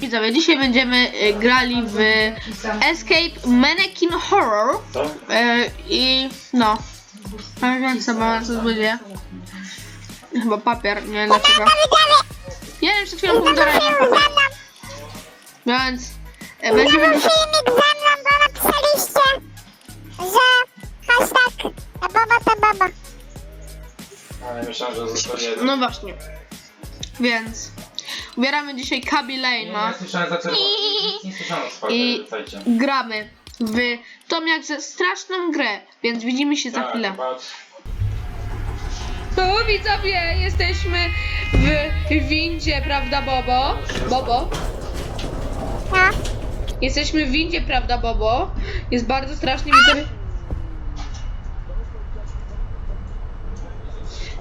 Widzowie, dzisiaj będziemy y, grali w Escape Mannequin Horror y, i no, jak sobie co to będzie? Chyba papier, nie wiem dlaczego. Ja wiem, przed chwilą pomidora nie mam papier. Więc y, będziemy Filmik ze mną, bo napisaliście, że hashtag baba to baba. Ale myślałem, że został jeden. No właśnie. Więc ubieramy dzisiaj Kaby nie, Lane'a. nie słyszałem za. Nic nie słyszałem o I gramy w tą jak ze straszną grę, więc widzimy się za Tak, chwilę. Tu widzowie, jesteśmy w windzie, prawda Bobo? Bobo? No, Jesteśmy w windzie, prawda Bobo? Jest bardzo strasznie widzowie.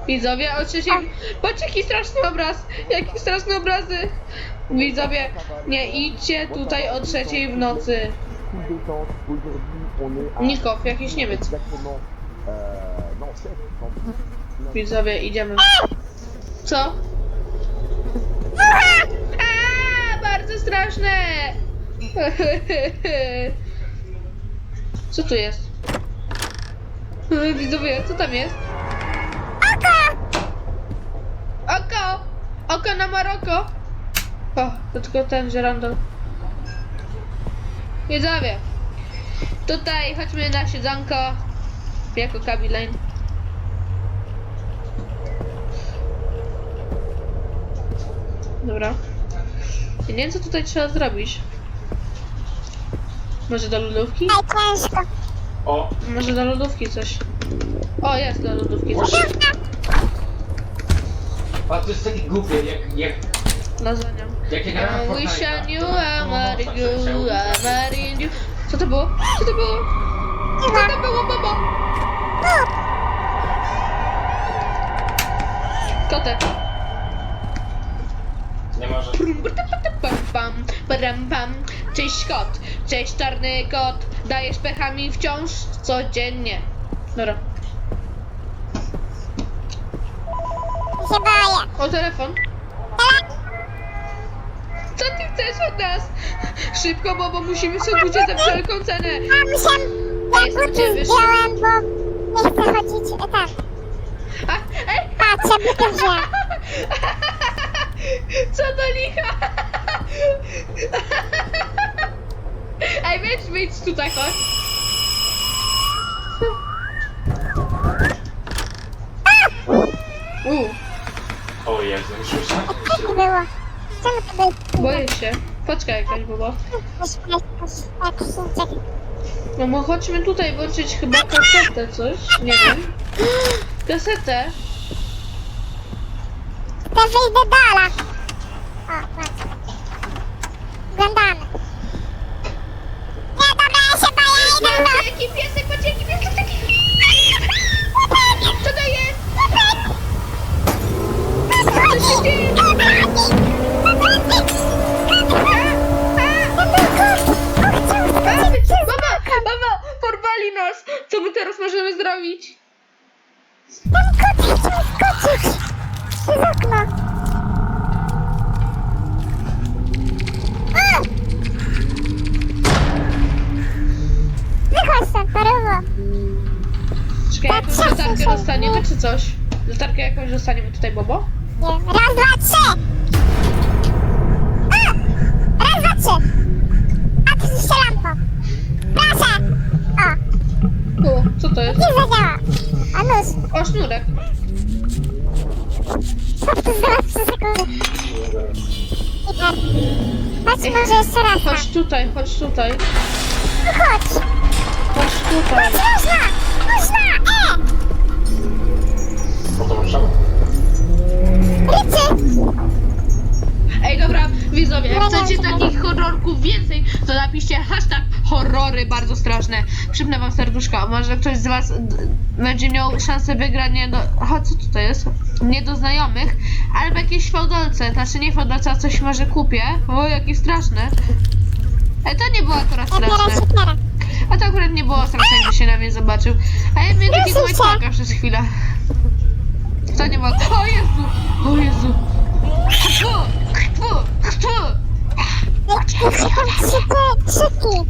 Widzowie, o trzeciej... Patrz jaki straszny obraz! Jaki straszny obrazy! Widzowie, nie idźcie tutaj o trzeciej w nocy. Nikow, jakiś Niemiec. Widzowie, idziemy. Co? Bardzo straszne! Co tu jest? Widzowie, co tam jest? Oko! Na Maroko! O, to tylko ten żerandol. Widzowie, tutaj chodźmy na siedzonko jako kabileń. Dobra. Ja nie wiem, co tutaj trzeba zrobić. Może do lodówki? ej, ciężko. O, Może do lodówki coś. O, jest do lodówki coś. A to jest takie głupie, jak, jak, Lasagna. jak ja grałem w I wish I Fortnite'a. knew To- I married you. I married you. Co to było? Co to było? Co to było, babo? Kotek. Nie może. Pam, pam, param, pam. Cześć kot, cześć czarny kot. Dajesz pechami wciąż codziennie. Dobra. Się boję. O telefon. Co ty chcesz od nas? Szybko, bo, bo musimy sobie uciec za wszelką cenę. Musiałam, Ja jestem buty ciebie, zdjąłem, bo nie chcę chodzić e, tak. A, ej! Ja buty wziąłem. Co do licha? Ej, wejdź, wyjdź tutaj, chodź. U, było? Czemu to było? boję się. Paczka jakaś była. No bo chodźmy tutaj włączyć chyba kasetę coś, nie wiem. Kasetę? To wyjdę dala. O. Jakąś dostaniemy tutaj, Bobo? Nie, raz, dwa, trzy. A! Raz, dwa, trzy. A ty jeszcze lampą. Proszę. O, U, co to jest? nie zadziała. A nóż. O, sznurek. Co tu zaraz trzy sekundy. I tak. Chodź może jeszcze raz. Chodź tutaj, chodź tutaj. No chodź. Chodź tutaj. Można! Można! Rycy! Ej, dobra, widzowie, jak chcecie takich horrorków więcej, to napiszcie hashtag horrory bardzo straszne. Przypnę wam serduszka, może ktoś z was będzie miał szansę wygrania do... Aha, co tutaj jest? Nie do znajomych, ale w jakiejś fałdolce, znaczy nie fałdolce, a coś może kupię. O, jakie straszne. Ej, to nie było akurat straszne. A to akurat nie było straszne, jakby się na mnie zobaczył. A ja miałem takiego łajczaka przez chwilę. To nie było... O Jezu! O Jezu! Fu! Fu! Fu! Jakie są trzy te krzyki?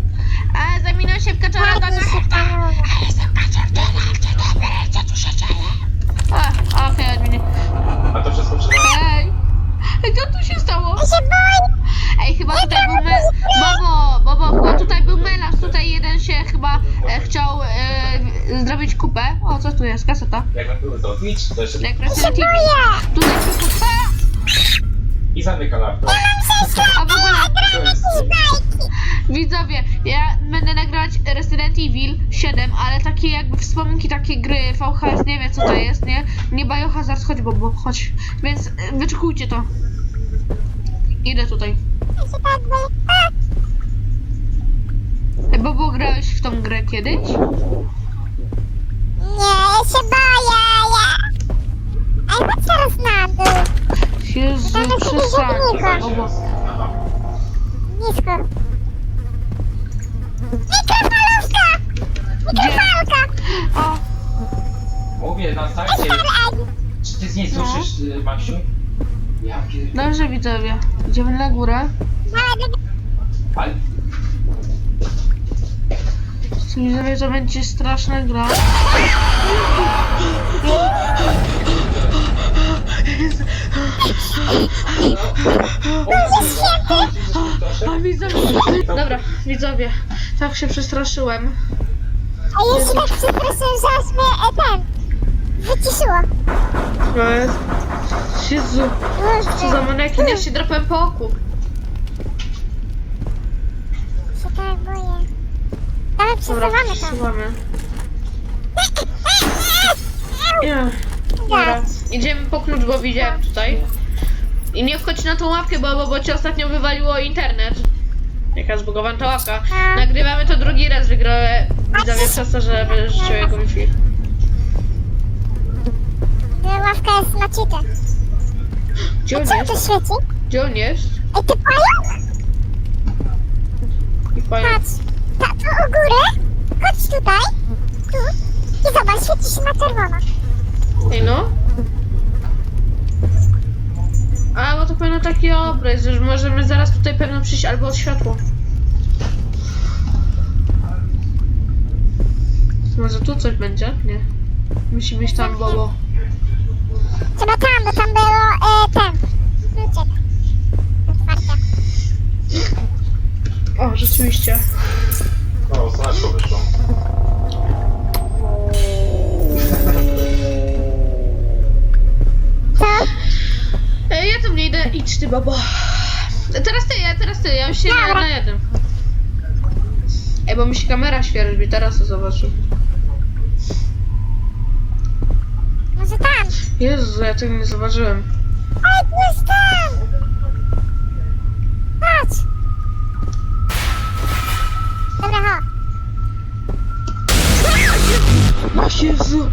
A, zamieniam się w kaczora do Ładnie się panowie. A, okej, adminie. A to wszystko przed Ej! Ej, co tu się stało? Ja się boję. Ej, chyba tutaj był me... Bobo, Bobo, chyba tutaj był melarz, tutaj jeden się chyba e, chciał e, zrobić kupę. O, co tu jest? Kaseta. Jak były to Twitch, to jeszcze... Boję. Tutaj się kupę. I zamyka laptop. A w ogóle, To jest... Bajki. widzowie, ja będę nagrywać Resident Evil 7, ale takie jakby wspominki, takie gry, VHS, nie wiem co to jest, nie? Nie Biohazard, chodź Bobo, chodź. Więc e, wyczekujcie to. Idę tutaj. Bobo, grałeś w tą grę kiedyś? Nie, ja się boję. Ja. Ej, chodź teraz na dół. Jezu, przestań. jakieś Bobo. Nisko. Mikrofalówka! Mikrofalka! O, Mówię na. Ej, Czy ty z niej słyszysz, y, Maksiu? Dobrze widzowie. Idziemy na górę. Widzowie, to będzie straszna gra. A widzowie, dobra, widzowie, tak się przestraszyłem. A się tak przepraszam, aż mnie e, ten wyciszyło. Jezu, co za manekin, ja się drapałem po oku. się tak boję. Dawaj, Dobra, przesuwamy to. przesuwamy. Nie. Dobra, idziemy po klucz, bo widziałem tutaj. I nie wchodź na tą łapkę, bo, bo, bo ci ostatnio wywaliło internet. Jaka zbugowana ta łapka. Nagrywamy to drugi raz, wygrałem widzowie przez to, że wyrzucił jego Wi-Fi. Ławka jest na cheatę. Gdzie on czemu to jest? świeci? Gdzie on jest? Ej, ty pająk? I pająk. Patrz. Ta, tu u góry. Chodź tutaj. Tu. I zobacz, świeci się na czerwono. Ej no. A, bo to pewno taki obraz, że możemy zaraz tutaj pewno przyjść albo od światło. Może tu coś będzie? Nie. Musi być tam, Bobo. Trzeba tam, bo tam było e, ten. Kluczyk. Otwarcia. O, rzeczywiście. O, słoneczko wyszło. Co? E, ja tam nie idę, idź ty, Bobo. E, Teraz ty, ja teraz ty, ja już się na, na jeden. Ej, bo mi się kamera świeżbi, teraz to zobaczę. Tego nie zauważyłem. Ej, tu jest tam. Patrz. Dobra, ho. O Jezu!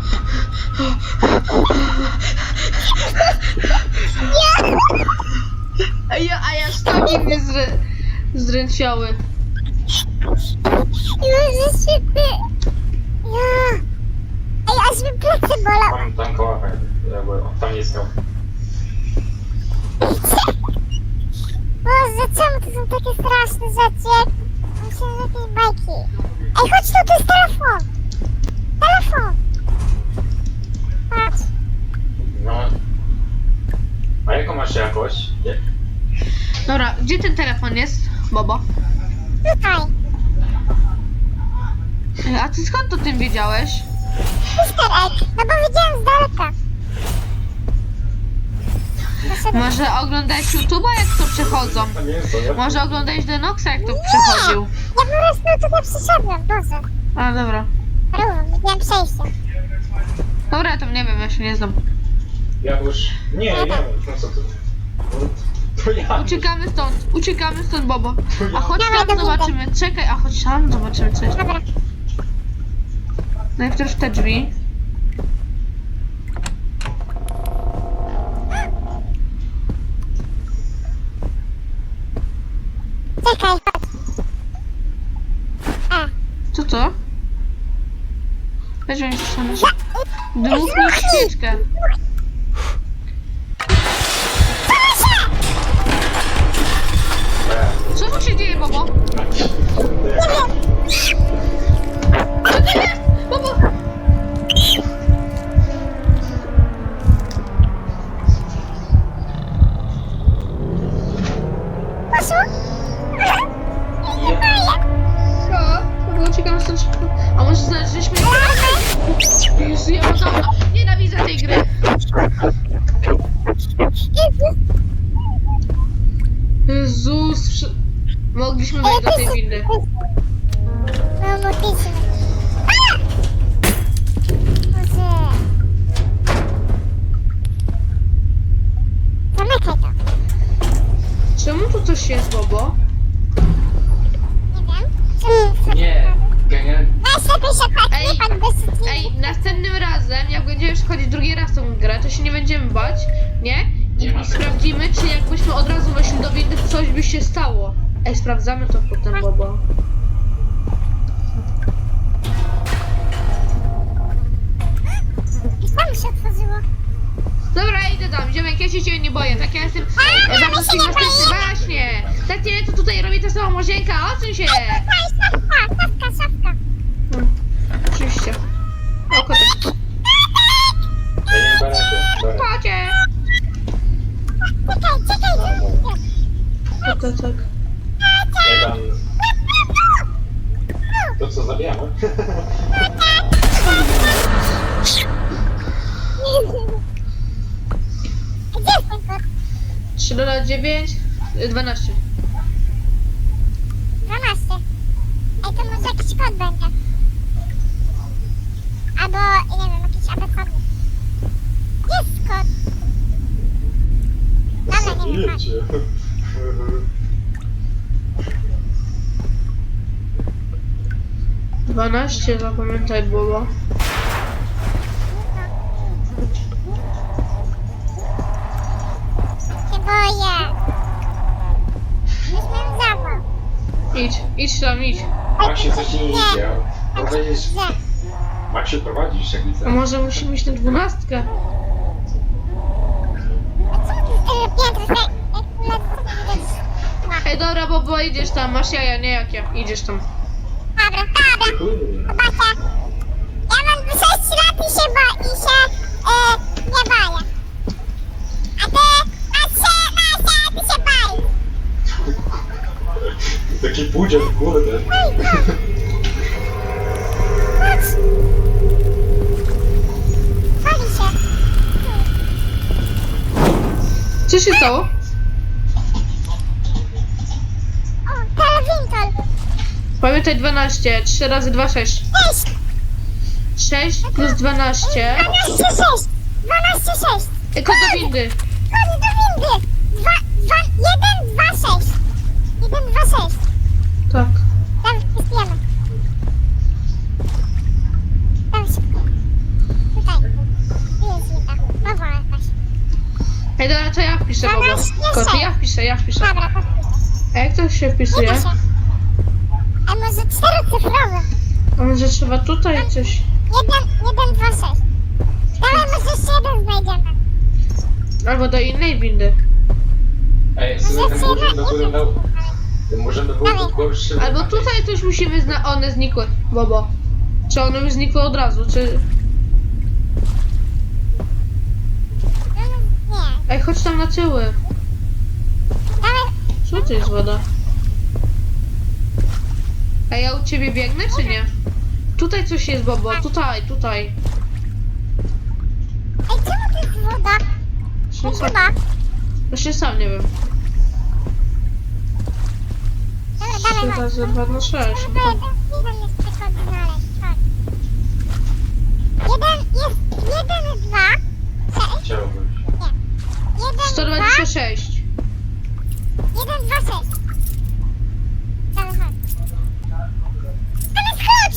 A ja, a ja sztoki mnie zrę, zdrętwiały. Jezu, świetny. Aż mi plecy bolą. Tam, tam koła, jakby, tam jest skał. Boże, czemu to są takie straszne rzeczy? jak- że jakieś bajki. Ej, chodź tu, to jest telefon. Telefon. Patrz. No. A jaką masz jakość? Jak? Dobra, gdzie ten telefon jest, Bobo? Tutaj. A ty skąd o tym wiedziałeś? Easter egg. No bo widziałem z daleka. Może oglądałeś YouTube'a jak to przechodzą? To to? Może oglądałeś Denoxa jak to przechodził? Ja po prostu tutaj przyszedłem, Boże. A dobra. Równo, widziałem przejście. Dobra, ja tam nie wiem, ja się nie znam. Ja już... Nie, nie, no co ty? To ja... Uciekamy stąd, uciekamy stąd, Bobo. A chodź Dawaj, tam do zobaczymy, czekaj, a chodź tam zobaczymy coś. Dobra. Najpierw te drzwi. Czekaj, chodź. A. Co to? Weź mi stąd. Ja... Dmuchnij świeczkę. Co tu się dzieje, Bobo? Co to się tak, Ej, nie pan bez Ej, następnym razem, jak będziemy przechodzić drugi raz tą grę, to się nie będziemy bać, nie? I tego. sprawdzimy, czy jakbyśmy od razu weszli do windy, coś by się stało. Ej, sprawdzamy to potem, Bobo. Tam się otworzyło. Dobra, ja idę tam, ziomek, ja się ciebie nie boję, tak ja jestem... A, e, bardzo się nie następny, właśnie! Tak nie, to tutaj robię tę samą łazienkę, odsuń się! Tutaj, szafka, szafka, szafka. Hmm. O, nie mam rady. Dobra. Kocie! Czekaj, czekaj, czekaj. Kotek. Ja tam... To co, zabijamy? Gdzie jest ten kot? 3 do 9, 12. 12. Ej, to może jakiś kod będzie. Albo, nie wiem, jakiś abecadny. Jest kod. Dobra, nie wiem. Wiecie. Dwanaście, zapamiętaj, Bobo. Się boję. Myślałem zawał. Idź, idź tam, idź. Maksiu, coś nie idzie. Mam powiedzieć, Że. Maksiu prowadzisz jak widzę. A może musimy iść na dwunastkę? A co tu y, piętro? że- Jak na co widać? Ej, dobra, Bobo, idziesz tam, masz jaja, nie jak ja. Idziesz tam. Dobra, dobra. Kurde. Zobaczę. Ja mam 6 lat i się, bo, i się e, nie boję. A ty masz 13 lat i się boisz. Taki budziak, kurde. Chodź. Co się stało? O, telewintol. Pamiętaj 12, 3 razy 2, 6. 6. 6 plus 12. 12, 6. 12, 6. Ej, kod do windy. Chodź do windy. 2, 2, 1, 2, 6. 1, 2, 6. Tak. Tam wpiszemy. Tam szybko. Tutaj. Tu jest winda. Nowa jakaś. Ej, dobra, to ja wpiszę, Bobo. 12, Kod, ja wpiszę, ja wpiszę. Dobra, to A jak to się wpisuje? Się. A może czterocyfrowy? A może trzeba tutaj coś... Jeden, jeden, dwa, sześć. Dawaj, może jeszcze jeden znajdziemy. Albo do innej windy. Ej, słuchaj, ten budziak by wyglądał... Możemy gorszy. Albo tutaj coś musimy zna... One znikły, Bobo. Czy one już znikły od razu, czy... Mm, Nie. Ej, chodź tam na tyły. Dawaj, Co to jest woda? A ja u ciebie biegnę, czy nie? Tutaj coś jest, Bobo. Tutaj, tutaj. ej, czemu to jest woda? Właśnie To sam, chyba. właśnie sam nie wiem. Dobra, 3 dawaj, chodź. razy 2 na 6. Dobra, jeden, jest znaleźć, chodź. Jeden jest, jeden, dwa, sześć, Chciałbym. Jeden, dwa, 126. jeden, dwa, sześć. Chodź. Tam klucz!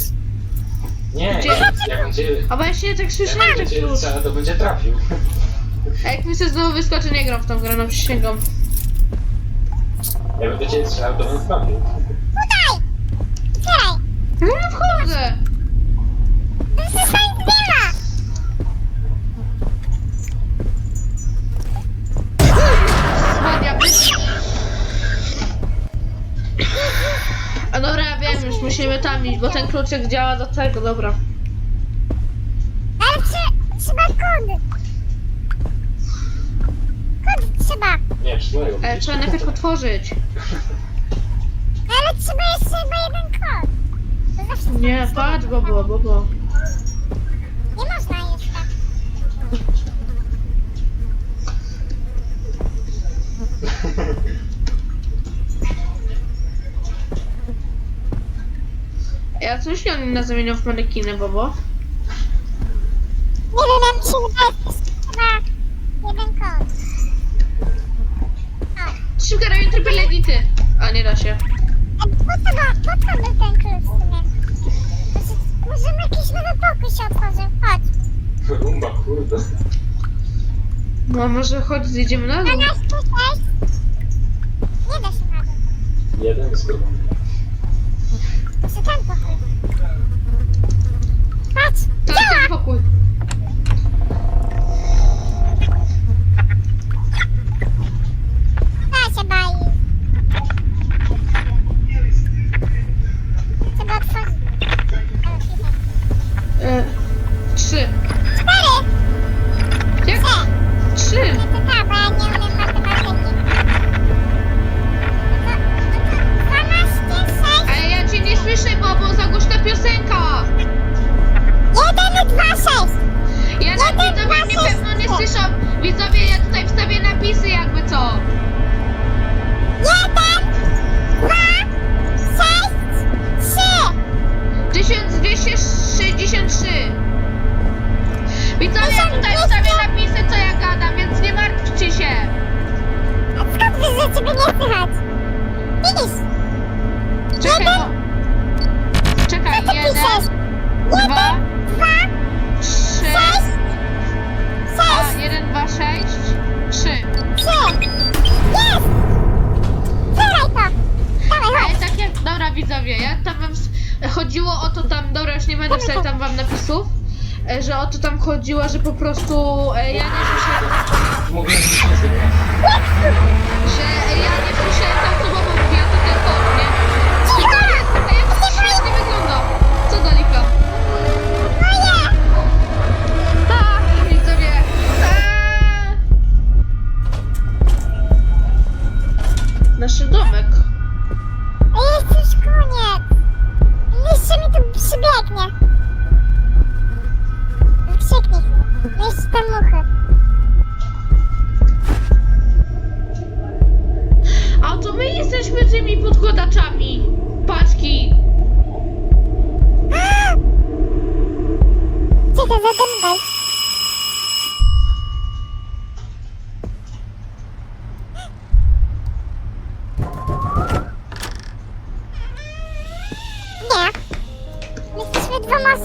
Nie, Gdzie? jak będzie... A właśnie tak Jak słyszałem ten będzie trzeba, to będzie trafił. A jak mi się znowu wyskoczy, nie gram w tą grę, no przysięgam. Jak będzie trzeba, to bym trafił. Tutaj! Otwieraj! No nie wchodzę. tam bo ten kluczyk działa do tego, dobra. Ale trze- trzeba kod. Kod trzeba. Nie, trzymają. E, trzeba najpierw otworzyć. Ale trzeba jeszcze chyba jeden kod. To zawsze Nie, tak patrz, bo było, bo było. Nie można jeszcze. a co jeśli oni nas zamienią w manekiny, Bobo? Nie wiem, nam się uda chyba jeden kąt. Szybko robię tryby legity. A, nie da się. A po co, ma, po co był ten klucz w sumie? Możemy jakiś nowy pokój się otworzył, chodź. Rumba, kurde. No, może chodź, zjedziemy na dół. Na nas tu? Nie da się na dół. Jeden z drugą. ち間かか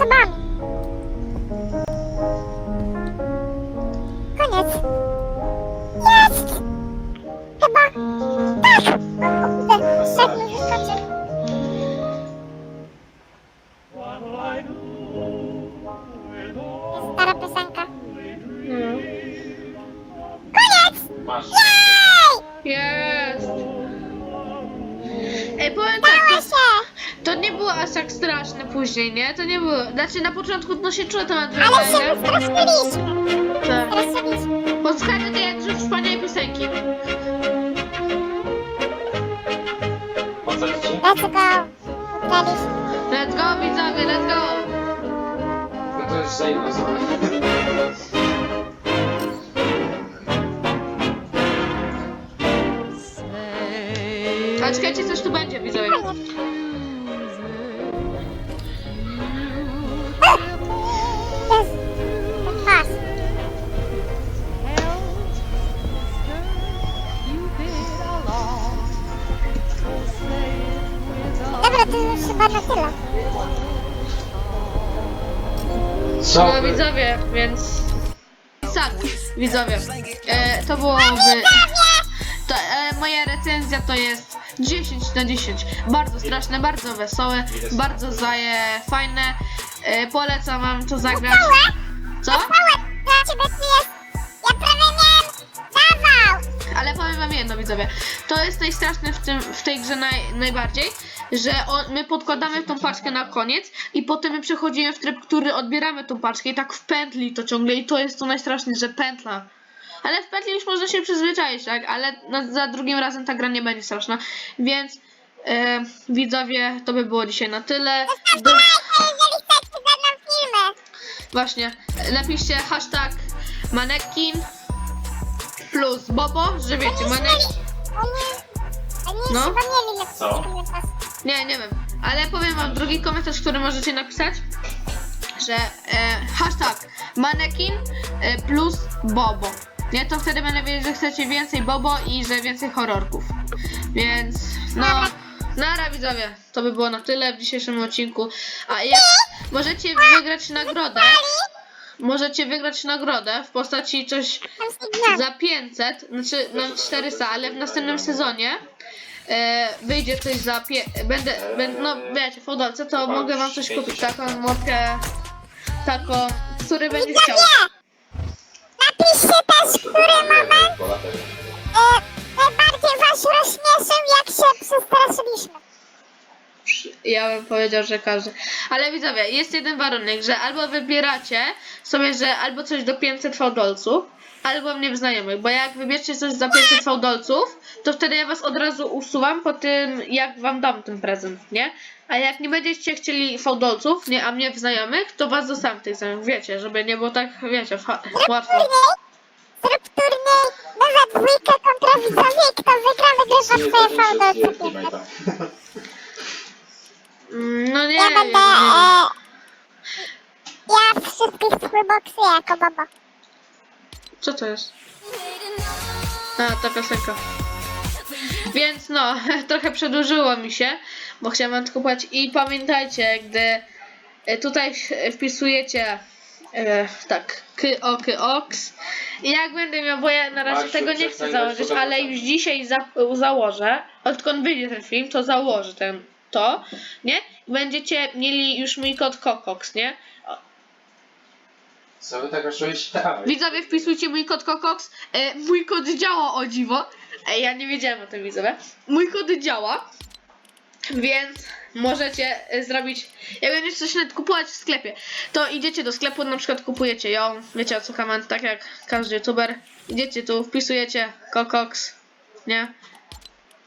các bạn. początku no się czuję to adrenalinę. Ale strasznie widzowie, więc... Tak, widzowie, e, to byłoby... To, e, moja recenzja to jest 10 na 10. Bardzo straszne, bardzo wesołe, bardzo zaje, fajne. E, polecam wam to zagrać. Co? ale powiem wam jedno widzowie, to jest najstraszne w, tym, w tej grze naj, najbardziej, że on, my podkładamy tą paczkę na koniec i potem my przechodzimy w tryb, który odbieramy tą paczkę i tak w pętli to ciągle i to jest to najstraszniejsze, że pętla. Ale w pętli już można się przyzwyczaić, tak, ale na, za drugim razem ta gra nie będzie straszna, więc e, widzowie, to by było dzisiaj na tyle. Do... Właśnie, napiszcie hashtag manekin plus bobo, że wiecie, manek... Oni, oni No. chyba mieli lepszy Co? komentarz. Nie, nie wiem. Ale powiem wam drugi komentarz, który możecie napisać, że e, hashtag manekin e, plus bobo. Nie, to wtedy będę wiedzieć, że chcecie więcej bobo i że więcej horrorków. Więc no, nara widzowie, to by było na tyle w dzisiejszym odcinku. A jak możecie wygrać nagrodę, możecie wygrać nagrodę w postaci coś za 500, znaczy no 400, ale w następnym sezonie e, wyjdzie coś za pie... będę, będę no wiecie, w Odolce to mogę wam coś kupić, taką motkę, taką, który będzie chciał. Napiszcie też, który moment e, najbardziej was rozśmieszył, jak się przestraszyliśmy. Ja bym powiedział, że każdy. Ale widzowie, jest jeden warunek, że albo wybieracie sobie, że albo coś do 500 fałdolców, albo mnie w znajomych, bo jak wybierzecie coś za 500 fałdolców, to wtedy ja was od razu usuwam po tym, jak wam dam ten prezent, nie? A jak nie będziecie chcieli fałdolców, nie, a mnie w znajomych, to was zostawiam w tych znajomych, wiecie, żeby nie było tak, wiecie, łatwo. Zrób turniej, no za dwójkę kontra widzowie kto wygra, wygrywa twoje fałdolce. Mm, No nie, Ja wiem, będę, nie wiem. e, ja wszystkich skłyboksuję jako babo. Co to jest? A, ta piosenka. Więc no, trochę przedłużyło mi się, bo chciałam kupować. I pamiętajcie, gdy e, tutaj wpisujecie e, tak, oks. I jak będę miał, bo ja na razie Maksiu, tego nie chcę przestań założyć, ale już dzisiaj za, założę. Odkąd wyjdzie ten film, to założę ten, to, nie? Będziecie mieli już mój kod Kokox, nie? Co wy tak? Widzowie, wpisujcie mój kod Kokox. E, mój kod działa, o dziwo. E, ja nie wiedziałem o tym, widzowie. Mój kod działa, więc możecie e, zrobić... Jak będziecie coś nawet kupować w sklepie, to idziecie do sklepu, na przykład kupujecie ją, wiecie o co kamen, tak jak każdy youtuber. Idziecie tu, wpisujecie Kokox, nie?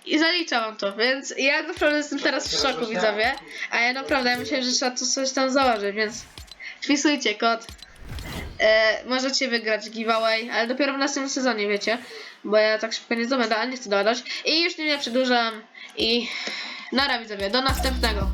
I zalicza wam to, więc ja naprawdę jestem teraz w szoku, widzowie. A ja naprawdę ja myślałem, że trzeba to coś tam założyć, więc wpisujcie kod. E, możecie wygrać giveaway, ale dopiero w następnym sezonie, wiecie. Bo ja tak szybko nie zdobędę, ale nie chcę dodać. I już nie, nie przedłużam. I nara widzowie, do następnego.